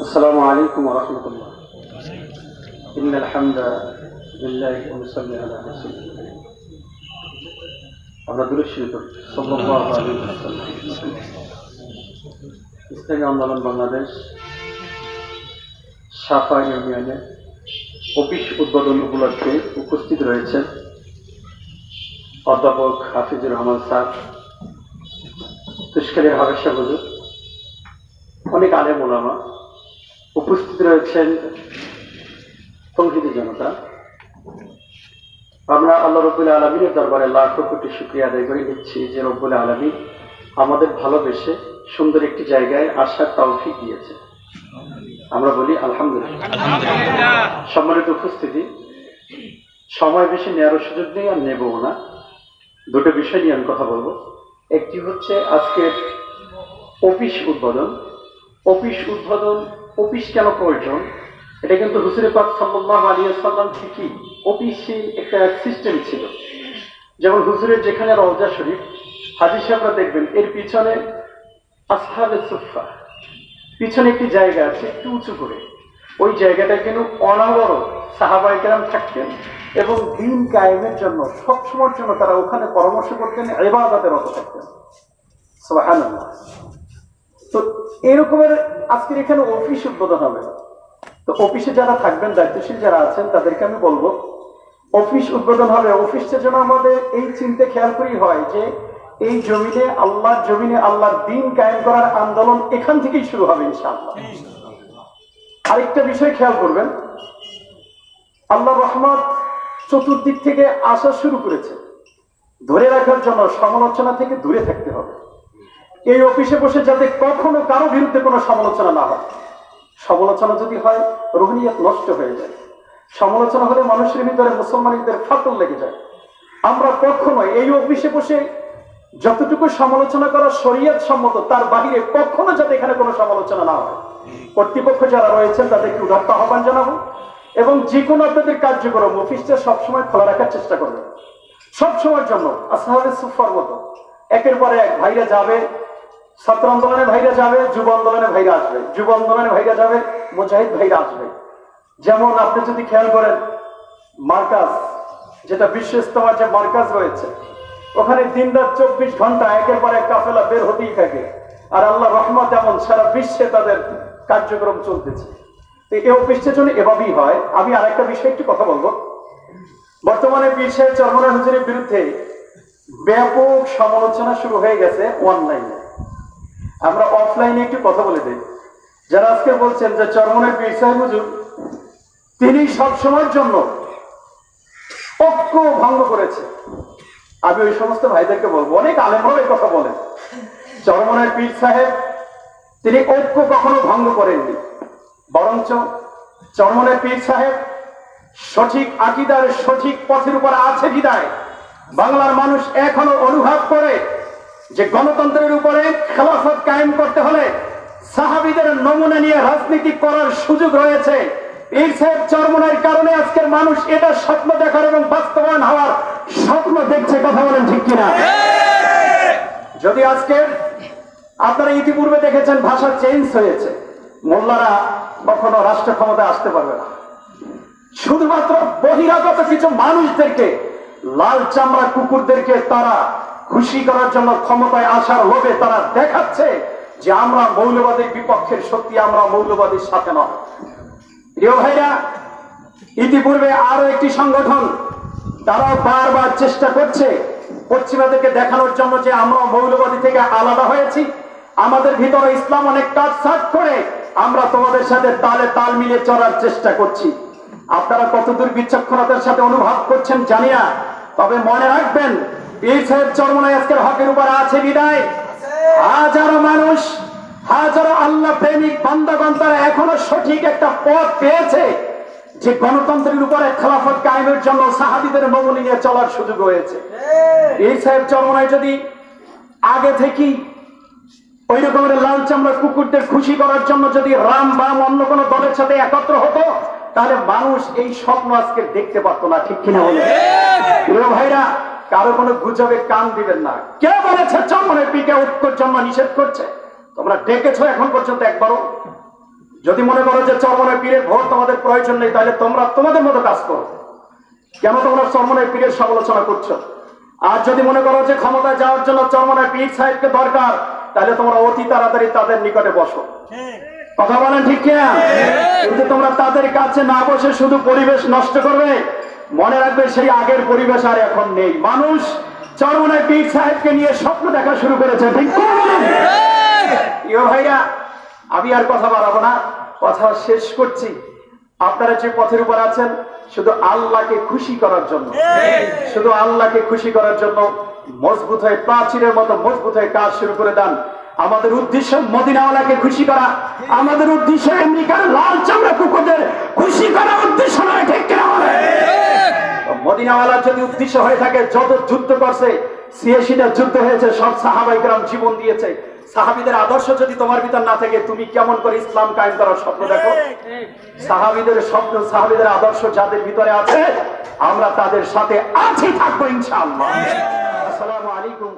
السلام عليكم ورحمة الله. إن الحمد আন্দোলন বাংলাদেশ, সাফা ইউনিয়নে অফিস উদ্বোধন উপলক্ষে উপস্থিত রয়েছেন অধ্যাপক হাফিজুর রহমান স্যার তুষ্কারের হাবেশা বুজুর অনেক আলে মোলামা উপস্থিত রয়েছেন, তৌহিদি জনতা। আমরা আল্লাহ রবুল্লা আলমীর দরবারে লাখো কোটি শুক্রিয়া আদায় করে দিচ্ছি যে রব্বুল আলমী আমাদের ভালোবেসে সুন্দর একটি জায়গায় আসার তৌফিক দিয়েছে। আমরা বলি আলহামদুলিল্লাহ। সম্মানিত উপস্থিতি সময় বেশি নেওয়ার সুযোগ নেই আর নেবও না। দুটো বিষয় নিয়ে আমি কথা বলব। একটি হচ্ছে আজকের অফিস উদ্বোধন। অফিস উদ্বোধন অফিস কেন প্রয়োজন? এটা কিন্তু হুসুরে পাক সাল্লাহ আলিয়া সাল্লাম ঠিকই অফিসে একটা সিস্টেম ছিল। যেমন হুজুরের যেখানে রওজা শরীফ হাজির সাহেবরা দেখবেন, এর পিছনে আসহাবে সুফা পিছনে একটি জায়গা আছে, একটু উঁচু করে। ওই জায়গাটা কিন্তু অনাবরত সাহাবাই কেরাম থাকতেন এবং দিন কায়েমের জন্য, সবসময়ের জন্য তারা ওখানে পরামর্শ করতেন এবাদাতের মতো থাকতেন। তো এরকমের আজকের এখানে অফিস উদ্বোধন হবে। তো অফিসে যারা থাকবেন, দায়িত্বশীল যারা আছেন, তাদেরকে আমি বলব অফিস উদ্বোধন হবে। অফিসটা যেন আমাদের এই চিন্তা খেয়াল করি হয় যে এই জমিনে আল্লাহর জমিনে আল্লাহর দিন কায়েম করার আন্দোলন এখান থেকেই শুরু হবে ইনশাআল্লাহ। আরেকটা বিষয় খেয়াল করবেন, আল্লাহ রহমত চতুর্দিক থেকে আসা শুরু করেছে। ধরে রাখার জন্য সমালোচনা থেকে দূরে থাকতে হবে। এই অফিসে বসে যাতে কখনো কারও বিরুদ্ধে কোনো সমালোচনা না হয়। সমালোচনা যদি হয় রোহিণিয়ত নষ্ট হয়ে যায়। সমালোচনা হলে মানুষের ভিতরে মুসলমানদের ফাটল লেগে যায়। আমরা কখনো এই অফিসে বসে যতটুকু সমালোচনা করা শরীয়ত সম্মত, তার বাহিরে কখনো যাতে এখানে কোনো সমালোচনা না হয়। কর্তৃপক্ষ যারা রয়েছেন তাদেরকে উদাত্ত আহ্বান জানাব এবং যে কোনো আপনাদের কার্যক্রম অফিসটা সবসময় খোলা রাখার চেষ্টা করবেন। সবসময়ের জন্য আসলে সুফার মতো। একের পরে এক ভাইরা যাবে, ছাত্র আন্দোলনে ভাইরা যাবে, যুব আন্দোলনে ভাইরা আসবে, যুব আন্দোলনে ভাইরা যাবে, মুজাহিদ ভাইরা আসবে। যেমন আপনি যদি খেয়াল করেন, মার্কাজ, যেটা বিশ্ব যে মার্কাজ রয়েছে, ওখানে দিন রাত চব্বিশ ঘণ্টা একের পর এক কাফেলা বের হতেই থাকে। আর আল্লাহ রহমত এমন সারা বিশ্বে তাদের কার্যক্রম চলতেছে। তো এই অফিসটার জন্য এভাবেই হয়, আমি আরেকটা বিষয়ে একটু কথা বলব। বর্তমানে পীর সাহেব চরমনা হুজুরের বিরুদ্ধে ব্যাপক সমালোচনা শুরু হয়ে গেছে অনলাইনে। আমরা অফলাইনে একটু কথা বলে দিই। যারা আজকে বলছেন যে চরমনের পীর হুজুর তিনি সব সময়ের জন্য ঐক্য ভঙ্গ করেছে। আমি ওই সমস্ত ভাইদেরকে বলব, অনেক আলেমরাও এই কথা বলেন। চরমনের পীর সাহেব, তিনি ঐক্য কখনো ভঙ্গ করেননি। বরঞ্চ চরমনের পীর সাহেব সঠিক আকিদার সঠিক পথের উপর আছে বিদায়। বাংলার মানুষ এখনও অনুভব করে যে গণতন্ত্রের উপরে খেলাফত কায়েম করতে হলে সাহাবিদের নমুনা নিয়ে রাজনীতি করার সুযোগ রয়েছে। এই সাহেব চরমনের কারণে আজকের মানুষ এটা স্বপ্ন দেখার এবং বাস্তবায়ন হওয়ার স্বপ্ন দেখছে, কথা বলেন ঠিক কিনা? যদি আজকের আপনারা ইতিপূর্বে দেখেছেন, ভাষা চেঞ্জ হয়েছে। মোল্লারা কখনো রাষ্ট্র ক্ষমতায় আসতে পারবে না। শুধুমাত্র বহিরাগত কিছু মানুষদেরকে, লাল চামড়া কুকুরদেরকে তারা খুশি করার জন্য ক্ষমতায় আসার লোভে তারা দেখাচ্ছে যে আমরা মৌলবাদের বিপক্ষের শক্তি, আমরা মৌলবাদের সাথে নয়। প্রিয় ভাইরা, ইতিপূর্বে আরও একটি সংগঠন তারাও বারবার চেষ্টা করছে পশ্চিমাদেরকে দেখানোর জন্য যে আমরা মৌলবাদী থেকে আলাদা হয়েছি। আমাদের ভিতরে ইসলাম অনেক কাজ সাজ করে আমরা তোমাদের সাথে তালে তাল মিলিয়ে চলার চেষ্টা করছি। আপনারা কতদূর বিচক্ষণতার সাথে অনুভব করছেন জানি না, তবে মনে রাখবেন, পীর সাহেব চরমনায় আজকের হকের উপর আছে বিদায়। হাজারো মানুষ হাজারো আল্লাহ প্রেমিক বান্দাগণ তারা এখনও সঠিক একটা পথ পেয়েছে যে গণতন্ত্রের উপরে খেলাফত কায়েমের জন্য সাহাবিদের নমনি নিয়ে চলার সুযোগ হয়েছে। এই সাহেব চরমনায় যদি আগে থেকেই ওই রকমের লাল চামড়া কুকুরদের খুশি করার জন্য যদি রাম বাম অন্য কোনো দলের সাথে একত্র হতো তাহলে মানুষ এই স্বপ্ন আজকে দেখতে পারতো না ঠিক কিনা বলে? প্রিয় ভাইরা কারও কোনো গুজবে কান দিবেন না। কে বলেছে চরমনের পিকে ঐক্যর জন্য নিষেধ করছে। তোমরা ডেকেছ এখন পর্যন্ত একবারও। যদি মনে করো যে চরমনের পীরের ভোট তোমাদের প্রয়োজন নেই তাহলে তোমরা তোমাদের মতো কাজ করো। কেন তোমরা চরমনের পীরের সমালোচনা করছ? আর যদি মনে করো যে ক্ষমতায় যাওয়ার জন্য চরমনের পীর সাহেবকে দরকার তাহলে তোমরা অতি তাড়াতাড়ি তাদের নিকটে বসো। কথা বলেন ঠিক কিনা? কিন্তু তোমরা তাদের কাছে না বসে শুধু পরিবেশ নষ্ট করবে মনে রাখবে সেই আগের পরিবেশ আর এখন নেই। মানুষ চরমনের পীর সাহেবকে নিয়ে স্বপ্ন দেখা শুরু করেছে ঠিক। ইয়ো ভাইরা, আমি আর কথা বাড়াবো না, কথা শেষ করছি। আপনারা যে পথের উপর আছেন, শুধু আল্লাহকে খুশি করার জন্য। শুধু আল্লাহকে খুশি করার জন্য মজবুত হয়ে প্রাচীরের মতো মজবুত হয়ে কাজ শুরু করে দেন। আমাদের উদ্দেশ্য মদিনাওয়ালাকে খুশি করা। আমাদের উদ্দেশ্য আমেরিকার লাল চামড়া কুকুরদের খুশি করা উদ্দেশ্য নয়, ঠিক মদিনাওয়ালার যদি উদ্দেশ্য হয়ে থাকে, যত যুদ্ধ করছে সিয়াশিটা যুদ্ধ হয়েছে, সব সাহাবাইকরাম জীবন দিয়েছে। সাহাবিদের আদর্শ যদি তোমার ভিতর না থাকে, তুমি কেমন করে ইসলাম কায়েম করার স্বপ্ন দেখো? সাহাবিদের স্বপ্ন, সাহাবিদের আদর্শ যাদের ভিতরে আছে, আমরা তাদের সাথে আছি, থাকব ইনশাআল্লাহ। আসসালামু আলাইকুম।